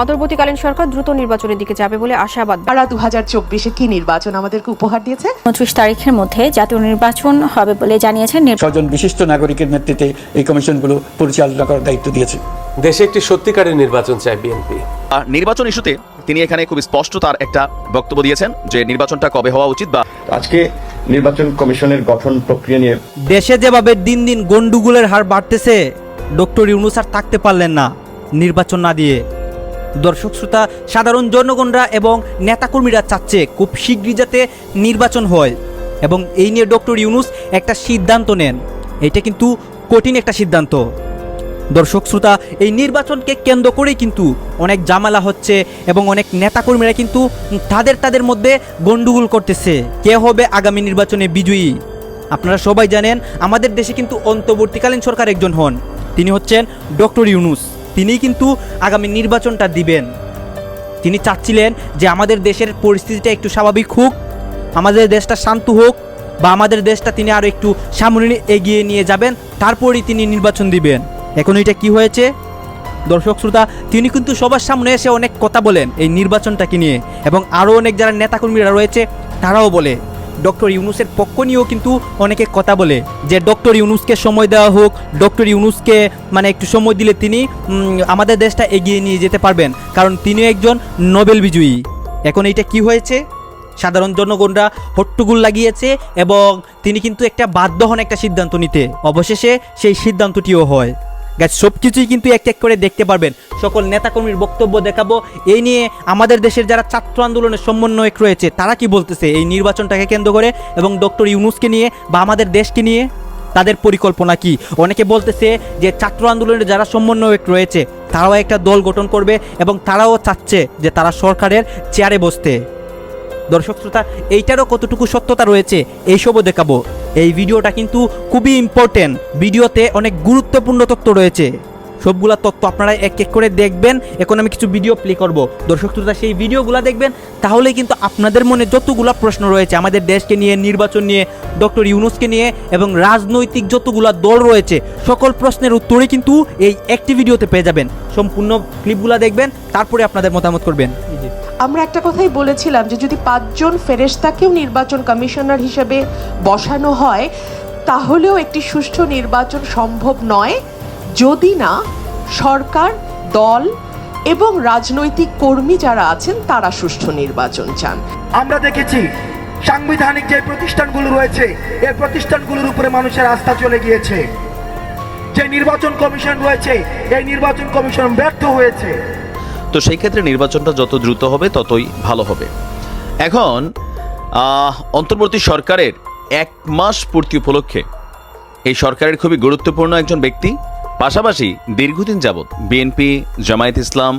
অন্তর্বর্তীকালীন সরকার দ্রুত নির্বাচনের দিকে যাবে বলে আশাবাদ। তারা দু হাজার চব্বিশে কি নির্বাচন আমাদেরকে উপহার দিয়েছে? উনত্রিশ তারিখের মধ্যে জাতীয় নির্বাচন হবে বলে জানিয়েছেন নির্বাচন বিশিষ্ট নাগরিকের নেতৃত্বে এই কমিশনগুলো পরিচালনা করার দায়িত্ব দিয়েছে। দেশে একটি সত্যিকারের নির্বাচন চায় বিএনপি। আর নির্বাচন ইস্যুতে তিনি এখানে খুব স্পষ্ট তার একটা বক্তব্য দিয়েছেন যে নির্বাচনটা কবে হওয়া উচিত বা আজকে নির্বাচন কমিশনের গঠন প্রক্রিয়া নিয়ে দেশে যেভাবে দিন দিন গন্ডুগুলের হার বাড়তেছে ডক্টর ইউনুস আর থাকতে পারলেন না নির্বাচন না দিয়ে। দর্শক শ্রোতা, সাধারণ জনগণরা এবং নেতাকর্মীরা চাচ্ছে খুব শীঘ্রই যাতে নির্বাচন হয় এবং এই নিয়ে ডক্টর ইউনুস একটা সিদ্ধান্ত নেন। এটা কিন্তু কঠিন একটা সিদ্ধান্ত। দর্শক শ্রোতা, এই নির্বাচনকে কেন্দ্র করেই কিন্তু অনেক জামালা হচ্ছে এবং অনেক নেতাকর্মীরা কিন্তু তাদের তাদের মধ্যে গন্ডগোল করতেছে। কে হবে আগামী নির্বাচনে বিজয়ী? আপনারা সবাই জানেন, আমাদের দেশে কিন্তু অন্তর্বর্তীকালীন সরকার একজন হন। তিনি হচ্ছেন ডক্টর ইউনুস। তিনিই কিন্তু আগামী নির্বাচনটা দিবেন। তিনি চাচ্ছিলেন যে আমাদের দেশের পরিস্থিতিটা একটু স্বাভাবিক হোক, আমাদের দেশটা শান্ত হোক বা আমাদের দেশটা তিনি আরও একটু সামনে এগিয়ে নিয়ে যাবেন, তারপরেই তিনি নির্বাচন দিবেন। এখন এটা কি হয়েছে? দর্শক, শ্রোতা, তিনি কিন্তু সবার সামনে এসে অনেক কথা বলেন এই নির্বাচনটাকে নিয়ে এবং আরও অনেক যারা নেতাকর্মীরা রয়েছে তারাও বলে। ডক্টর ইউনুসের পক্ষ নিয়েও কিন্তু অনেকে কথা বলে যে ডক্টর ইউনুসকে সময় দেওয়া হোক, ডক্টর ইউনুসকে মানে একটু সময় দিলে তিনি আমাদের দেশটা এগিয়ে নিয়ে যেতে পারবেন। কারণ তিনি একজন নোবেল বিজয়ী। এখন এইটা কি হয়েছে? সাধারণ জনগণরা হট্টুগুল লাগিয়েছে এবং তিনি কিন্তু একটা বাধ্য হন একটা সিদ্ধান্ত নিতে। অবশেষে সেই সিদ্ধান্তটিও হয়। গাছ সব কিছুই কিন্তু এক এক করে দেখতে পারবেন। সকল নেতাকর্মীর বক্তব্য দেখাবো। এই নিয়ে আমাদের দেশের যারা ছাত্র আন্দোলনের সমন্বয়ক রয়েছে, তারা কি বলতেছে এই নির্বাচনটাকে কেন্দ্র করে? এবং ডক্টর ইউনুসকে নিয়ে বা আমাদের দেশকে নিয়ে তাদের পরিকল্পনা কি? অনেকে বলতেছে যে ছাত্র আন্দোলনের যারা সমন্বয়ক রয়েছে, তারাও একটা দল গঠন করবে এবং তারাও চাচ্ছে যে তারা সরকারের চেয়ারে বসতে। দর্শক শ্রোতা, এইটারও কতটুকু সত্যতা রয়েছে, এইসবও দেখাবো। এই ভিডিওটা কিন্তু খুবই ইম্পর্টেন্ট ভিডিওতে অনেক গুরুত্বপূর্ণ তথ্য রয়েছে। সবগুলা তথ্য আপনারা এক এক করে দেখবেন। এখন আমি কিছু ভিডিও প্লে করব। দর্শক শ্রোতা, সেই ভিডিওগুলো দেখবেন তাহলে কিন্তু আপনাদের মনে যতগুলা প্রশ্ন রয়েছে, আমাদের দেশকে নিয়ে, নির্বাচন নিয়ে, ডক্টর ইউনুসকে নিয়ে এবং রাজনৈতিক যতগুলা দল রয়েছে, সকল প্রশ্নের উত্তরই কিন্তু এই একটি ভিডিওতে পেয়ে যাবেন। সম্পূর্ণ ক্লিপগুলো দেখবেন, তারপরে আপনাদের মতামত করবেন। আমরা একটা কথাই বলেছিলাম যে যদি পাঁচজন ফেরেশতাকেও নির্বাচন কমিশনার হিসেবে বসানো হয়, তাহলেও একটি সুষ্ঠু নির্বাচন সম্ভব নয়। যদি না, সরকার, দল এবং রাজনৈতিক কর্মী যারা আছেন, তারা সুষ্ঠু নির্বাচন চান। আমরা দেখেছি, সাংবিধানিক যে প্রতিষ্ঠানগুলো রয়েছে এই প্রতিষ্ঠানগুলোর উপরে মানুষের আস্থা চলে গিয়েছে। যে নির্বাচন কমিশন রয়েছে, এই নির্বাচন কমিশন ব্যর্থ হয়েছে। তো সেই ক্ষেত্রে নির্বাচনটা যত দ্রুত হবে ততই ভালো হবে। এখন অন্তর্বর্তী সরকারের এক মাস পূর্তি উপলক্ষে এই সরকারের খুবই গুরুত্বপূর্ণ একজন ব্যক্তি পাশাপাশি দীর্ঘদিন যাবৎ বিএনপি জামায়াত ইসলাম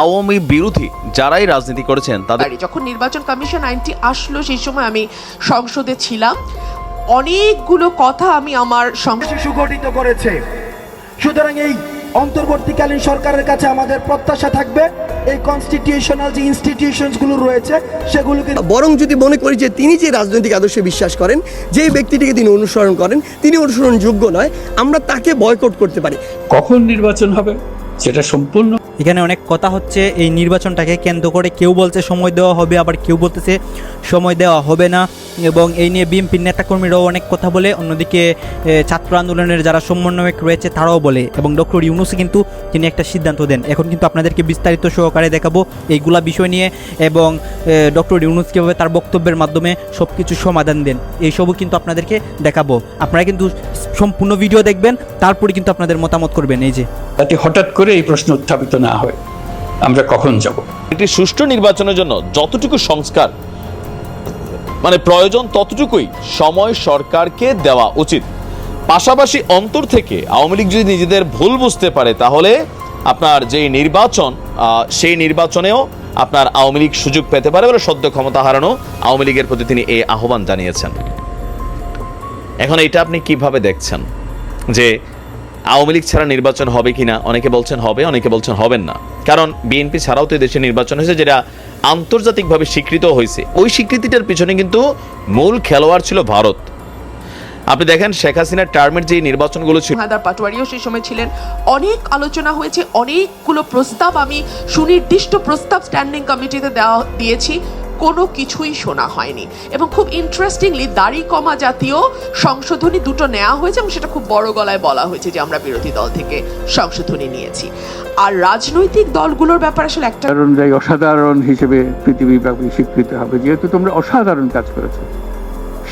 আওয়ামী বিরোধী যারাই রাজনীতি করেছেন তাদের যখন নির্বাচন কমিশন আইনটি আসলো সেই সময় আমি সংসদে ছিলাম। অনেকগুলো কথা আমি আমার সংসদ সুগঠিত করেছে। সুতরাং এই অন্তর্বর্তীকালীন সরকারের কাছে আমাদের প্রত্যাশা থাকবে। এই কনস্টিটিউশনাল যে ইনস্টিটিউশনসগুলো রয়েছে সেগুলোকে বরং যদি মনে করি যে তিনি যে রাজনৈতিক আদর্শে বিশ্বাস করেন যে ব্যক্তিটিকে তিনি অনুসরণ করেন তিনি অনুসরণযোগ্য নয় আমরা তাকে বয়কট করতে পারি। কখন নির্বাচন হবে? সেটা সম্পূর্ণ এখানে অনেক কথা হচ্ছে, এই নির্বাচনটাকে কেন্দ্র করে কেউ বলছে সময় দেওয়া হবে, আবার কেউ বলতেছে সময় দেওয়া হবে না। এবং এই নিয়ে বিএনপির নেতাকর্মীরাও অনেক কথা বলে, অন্যদিকে ছাত্র আন্দোলনের যারা সমন্বয়ক রয়েছে তারাও বলে। এবং ডক্টর ইউনুসে কিন্তু তিনি একটা সিদ্ধান্ত দেন। এখন কিন্তু আপনাদেরকে বিস্তারিত সহকারে দেখাবো এইগুলা বিষয় নিয়ে এবং ডক্টর ইউনুস কীভাবে তার বক্তব্যের মাধ্যমে সব কিছু সমাধান দেন, এইসবও কিন্তু আপনাদেরকে দেখাবো। আপনারা কিন্তু সম্পূর্ণ ভিডিও দেখবেন, তারপরে কিন্তু আপনাদের মতামত করবেন, এই যে। যাতে হঠাৎ করে এই প্রশ্ন উত্থাপিত না হয়। আমরা কখন যাব? একটি সুষ্ঠু নির্বাচনের জন্য যতটুকু সংস্কার মানে প্রয়োজন ততটুকুই সময় সরকারকে দেওয়া উচিত। পাশাপাশি অন্তর থেকে আওয়ামী লীগ যদি নিজেদের ভুল বুঝতে পারে, তাহলে আপনার যে নির্বাচন সেই নির্বাচনেও আপনার আওয়ামী লীগ সুযোগ পেতে পারে বলে সদ্য ক্ষমতা হারানো আওয়ামী লীগের প্রতি তিনি এই আহ্বান জানিয়েছেন। এখন এটা আপনি কীভাবে দেখছেন? যে আওয়ামী লীগ ছাড়া নির্বাচন হবে কিনা? অনেকে বলছেন হবে, অনেকে বলছেন হবেন না। কারণ বিএনপি ছাড়াও তো দেশে নির্বাচন হয়েছে যেটা আন্তর্জাতিকভাবে স্বীকৃত হয়েছে। ওই স্বীকৃতিটার পিছনে কিন্তু মূল খেলোয়াড় ছিল ভারত। আপনি দেখেন শেখ হাসিনার টার্মের যে নির্বাচনগুলো ছিল হায়দার পাটোয়ারিও সেই সময় ছিলেন। অনেক আলোচনা হয়েছে, অনেকগুলো প্রস্তাব আমি সুনির্দিষ্ট প্রস্তাব স্ট্যান্ডিং কমিটিতে দেওয়া দিয়েছি। কোনো কিছুই শোনা হয়নি। এবং খুব ইন্টারেস্টিংলি দাড়ি কমা জাতীয় সংশোধনী দুটো নেওয়া হয়েছে এবং সেটা খুব বড় গলায় বলা হয়েছে যে আমরা বিরোধী দল থেকে সংশোধনী নিয়েছি। আর রাজনৈতিক দলগুলোর ব্যাপারে আসলে একটা অনুযায়ী অসাধারণ হিসেবে পৃথিবীব্যাপী স্বীকৃত হবে। যেহেতু তোমরা অসাধারণ কাজ করেছ।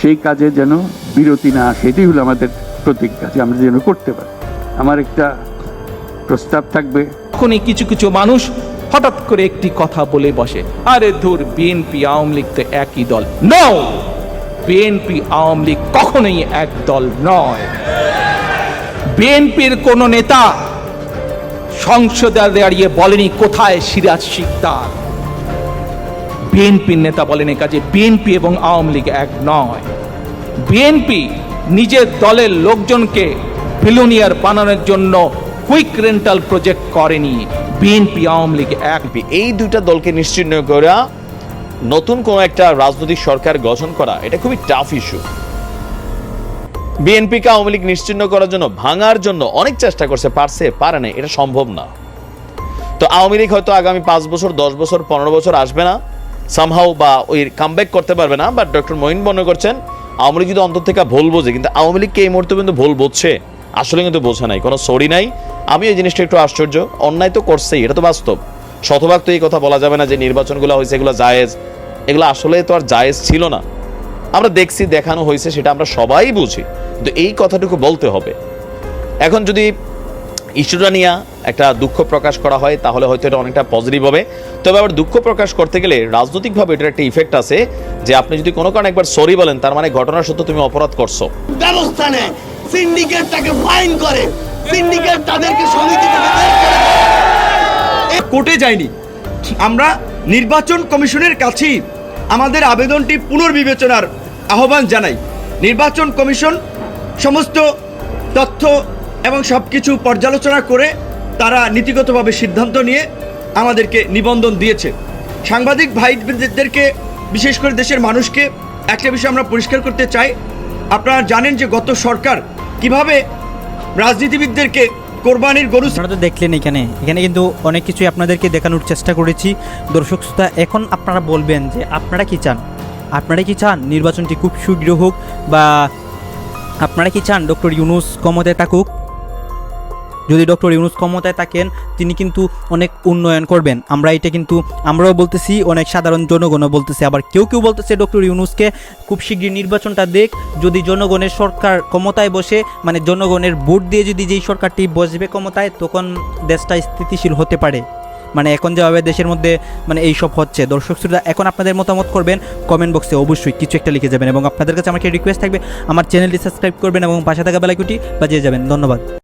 সেই কাজে যেন বিরতি না আসে এটাই হলো আমাদের প্রতিজ্ঞা যে আমরা যেন করতে পারি। আমার একটা প্রস্তাব থাকবে। কিছু কিছু মানুষ হঠাৎ করে একটি কথা বলে বসে, আরে ধুর, বিএনপি আওয়ামী লীগ তো একই দল। নো বিএনপি আওয়ামী লীগ কখনোই এক দল নয়। বিএনপির কোন নেতা সংসদে দাঁড়িয়ে বলেনি কোথায় সিরাজ শিকদার? বিএনপির নেতা বলেন এ কাজে বিএনপি এবং আওয়ামী লীগ এক নয়। বিএনপি নিজের দলের লোকজনকে বিলোনিয়ার বানানোর জন্য কুইক রেন্টাল প্রজেক্ট করেনি। বিএনপি, আওয়ামী লীগ এক এই দুইটা দলকে নিশ্চিহ্ন করা নতুন কোন একটা রাজনৈতিক সরকার গঠন করা, এটা খুবই টাফ ইস্যু বিএনপিকে আওয়ামী লীগ নিশ্চিহ্ন করার জন্য ভাঙার জন্য অনেক চেষ্টা করছে, পারছে, পারে না এটা সম্ভব না। তো আওয়ামী লীগ হয়তো আগামী পাঁচ বছর, দশ বছর, পনেরো বছর আসবে না সামহাও বা ওই কামব্যাক করতে পারবে না বাট ডক্টর মহিন মনে করছেন, আওয়ামী লীগ যদি অন্তর থেকে ভুল বোঝে, কিন্তু আওয়ামী লীগকে এই মুহূর্তে কিন্তু ভুল বুঝছে আসলে কিন্তু বোঝে নাই, কোনো সরি নাই। আমি এই জিনিসটা একটু আশ্চর্য। অন্যায় তো করছেই, এটা তো বাস্তব। শতভাগ তো এই কথা বলা যাবে না যে নির্বাচনগুলো হয়েছে, এগুলো জায়েজ। এগুলো আসলে তো আর জায়েজ ছিল না। আমরা দেখছি, দেখানো হয়েছে, সেটা আমরা সবাই বুঝি। কিন্তু এই কথাটুকু বলতে হবে। এখন যদি ইস্যুটা নিয়ে একটা দুঃখ প্রকাশ করা হয়, তাহলে হয়তো এটা অনেকটা পজিটিভ হবে। তবে আবার দুঃখ প্রকাশ করতে গেলে রাজনৈতিকভাবে এটার একটা ইফেক্ট আছে যে আপনি যদি কোনো কারণে একবার সরি বলেন, তার মানে ঘটনা সত্য তুমি অপরাধ করছ। ব্যবস্থা নেয় ফাইন করে। সিন্ডিকেট তাদেরকে। কোর্টে যায়নি। আমরা নির্বাচন কমিশনের কাছেই আমাদের আবেদনটি পুনর্বিবেচনার আহ্বান জানাই। নির্বাচন কমিশন সমস্ত তথ্য এবং সব কিছু পর্যালোচনা করে তারা নীতিগতভাবে সিদ্ধান্ত নিয়ে আমাদেরকে নিবন্ধন দিয়েছে। সাংবাদিক ভাইদেরকে, বিশেষ করে দেশের মানুষকে, একটা বিষয় আমরা পরিষ্কার করতে চাই। আপনারা জানেন যে গত সরকার কীভাবে রাজনীতিবিদদেরকে কোরবানির গরু আপনারা তো দেখলেন এখানে। এখানে কিন্তু অনেক কিছুই আপনাদেরকে দেখানোর চেষ্টা করেছি। দর্শক শ্রোতা, এখন আপনারা বলবেন যে আপনারা কি চান? আপনারা কি চান নির্বাচনটি খুব শীঘ্র হোক বা আপনারা কি চান ডক্টর ইউনুস ক্ষমতায় থাকুক? যদি ডক্টর ইউনুস ক্ষমতায় থাকেন, তিনি কিন্তু অনেক উন্নয়ন করবেন। আমরা এটা কিন্তু, আমরাও বলতেছি, অনেক সাধারণ জনগণও বলতেছে। আবার কেউ কেউ বলতেছে, ডক্টর ইউনুসকে খুব শীঘ্রই নির্বাচনটা দেখ, যদি জনগণের সরকার ক্ষমতায় বসে মানে জনগণের ভোট দিয়ে যদি যেই সরকারটি বসবে ক্ষমতায়, তখন দেশটা স্থিতিশীল হতে পারে। মানে এখন যেভাবে দেশের মধ্যে মানে এই সব হচ্ছে। দর্শক শ্রোতা, এখন আপনাদের মতামত করবেন কমেন্ট বক্সে অবশ্যই কিছু একটা লিখে যাবেন এবং আপনাদের কাছে আমাকে রিকোয়েস্ট থাকবে, আমার চ্যানেলটি সাবস্ক্রাইব করবেন এবং পাশে থাকা বেলাইকুটি বাজিয়ে যাবেন। ধন্যবাদ।